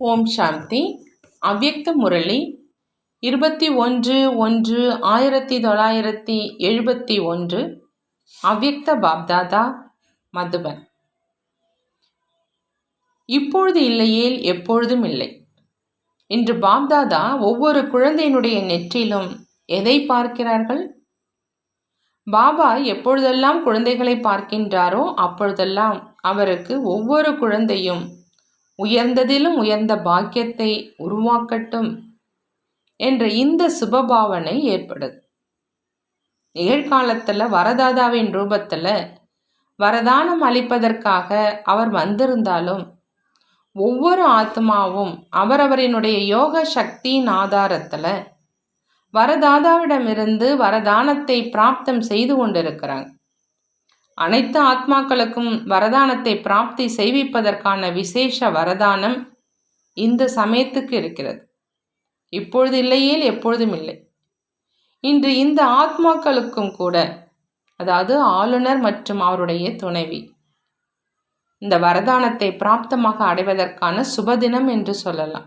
ஓம் சாந்தி. அவ்யக்த முரளி. இருபத்தி ஒன்று ஒன்று ஆயிரத்தி தொள்ளாயிரத்தி எழுபத்தி ஒன்று. அவ்யக்த பாப்தாதா மதுபன். இப்பொழுது இல்லையேல் எப்பொழுதும் இல்லை. இன்று பாப்தாதா ஒவ்வொரு குழந்தையினுடைய நெற்றிலும் எதை பார்க்கிறார்கள்? பாபா எப்பொழுதெல்லாம் குழந்தைகளை பார்க்கின்றாரோ அப்பொழுதெல்லாம் அவருக்கு ஒவ்வொரு குழந்தையும் உயர்ந்ததிலும் உயர்ந்த பாக்கியத்தை உருவாக்கட்டும் என்ற இந்த சுபபாவனை ஏற்படுது. நிகழ்காலத்தில் வரதாதாவின் ரூபத்தில் வரதானம் அளிப்பதற்காக அவர் வந்திருந்தாலும் ஒவ்வொரு ஆத்மாவும் அவரவரினுடைய யோக சக்தியின் ஆதாரத்தில் வரதாதாவிடமிருந்து வரதானத்தை பிராப்தம் செய்து கொண்டிருக்கிறாங்க. அனைத்து ஆத்மாக்களுக்கும் வரதானத்தை பிராப்தி செய்விப்பதற்கான விசேஷ வரதானம் இந்த சமயத்துக்கு இருக்கிறது. இப்பொழுது இல்லையேல் எப்பொழுதும் இல்லை. இன்று இந்த ஆத்மாக்களுக்கும் கூட அதாவது ஆளுநர் மற்றும் அவருடைய துணைவி இந்த வரதானத்தை பிராப்தமாக அடைவதற்கான சுபதினம் என்று சொல்லலாம்.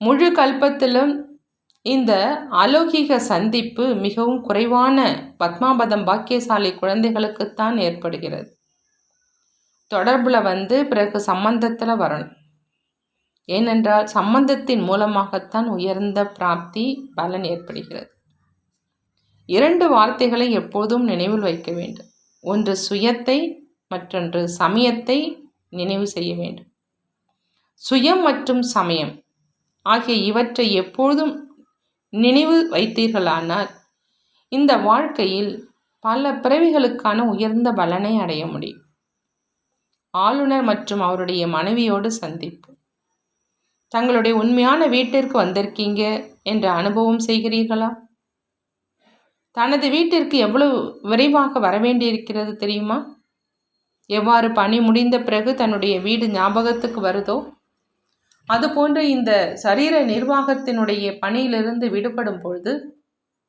முழு கல்பத்திலும் இந்த அலௌகிக சந்திப்பு மிகவும் குறைவான பத்மாபதம் பாக்கியசாலி குழந்தைகளுக்குத்தான் ஏற்படுகிறது. தொடர்பில் வந்து பிறகு சம்பந்தத்தில் வரணும். ஏனென்றால் சம்பந்தத்தின் மூலமாகத்தான் உயர்ந்த பிராப்தி பலன் ஏற்படுகிறது. இரண்டு வார்த்தைகளை எப்போதும் நினைவில் வைக்க வேண்டும். ஒன்று சுயத்தை மற்றொன்று சமயத்தை நினைவு செய்ய வேண்டும். சுயம் மற்றும் சமயம் ஆகிய இவற்றை எப்பொழுதும் நினைவு வைத்தீர்களானால் இந்த வாழ்க்கையில் பல பிறவிகளுக்கான உயர்ந்த பலனை அடைய முடியும். ஆளுநர் மற்றும் அவருடைய மனைவியோடு சந்திப்பு. தங்களுடைய உண்மையான வீட்டிற்கு வந்திருக்கீங்க என்ற அனுபவம் செய்கிறீர்களா? தனது வீட்டிற்கு எவ்வளவு விரைவாக வரவேண்டியிருக்கிறது தெரியுமா? எவ்வாறு பணி முடிந்த பிறகு தன்னுடைய வீடு ஞாபகத்துக்கு வருதோ? அதுபோன்று இந்த சரீர நிர்வாகத்தினுடைய பணியிலிருந்து விடுபடும் பொழுது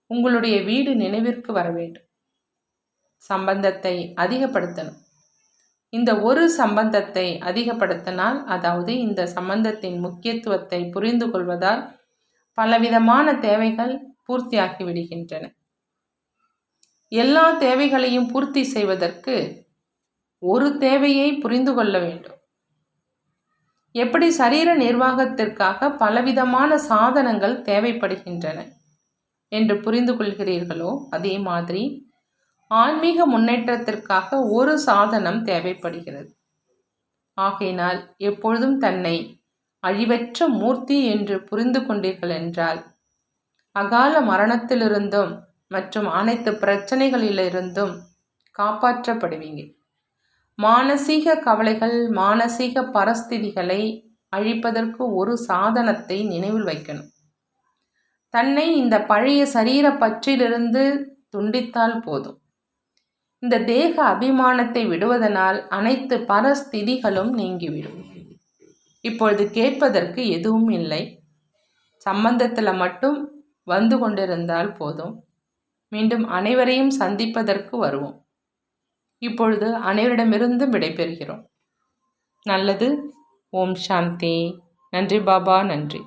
உங்களுடைய வீடு நினைவிற்கு வர வேண்டும். சம்பந்தத்தை அதிகப்படுத்தணும். இந்த ஒரு சம்பந்தத்தை அதிகப்படுத்தினால் அதாவது இந்த சம்பந்தத்தின் முக்கியத்துவத்தை புரிந்து கொள்வதால் பலவிதமான தேவைகள் பூர்த்தியாகி விடுகின்றன. எல்லா தேவைகளையும் பூர்த்தி செய்வதற்கு ஒரு தேவையை புரிந்து கொள்ள வேண்டும். எப்படி சரீர நிர்வாகத்திற்காக பலவிதமான சாதனங்கள் தேவைப்படுகின்றன என்று புரிந்து கொள்கிறீர்களோ அதே மாதிரி ஆன்மீக முன்னேற்றத்திற்காக ஒரு சாதனம் தேவைப்படுகிறது. ஆகையினால் எப்பொழுதும் தன்னை அழிவற்ற மூர்த்தி என்று புரிந்து கொண்டீர்கள் என்றால் அகால மரணத்திலிருந்தும் மற்றும் அனைத்து பிரச்சனைகளிலிருந்தும் காப்பாற்றப்படுவீங்க. மானசீக கவலைகள் மானசீக பரஸ்திதிகளை அழிப்பதற்கு ஒரு சாதனத்தை நினைவில் வைக்கணும். தன்னை இந்த பழைய சரீர பற்றிலிருந்து துண்டித்தால் போதும். இந்த தேக அபிமானத்தை விடுவதனால் அனைத்து பரஸ்திதிகளும் நீங்கிவிடும். இப்பொழுது கேட்பதற்கு எதுவும் இல்லை. சம்பந்தத்தில் மட்டும் வந்து கொண்டிருந்தால் போதும். மீண்டும் அனைவரையும் சந்திப்பதற்கு வருவோம். இப்பொழுது அனைவரிடமிருந்தும் விடைபெறுகிறோம். நல்லது. ஓம் சாந்தி. நன்றி பாபா நன்றி.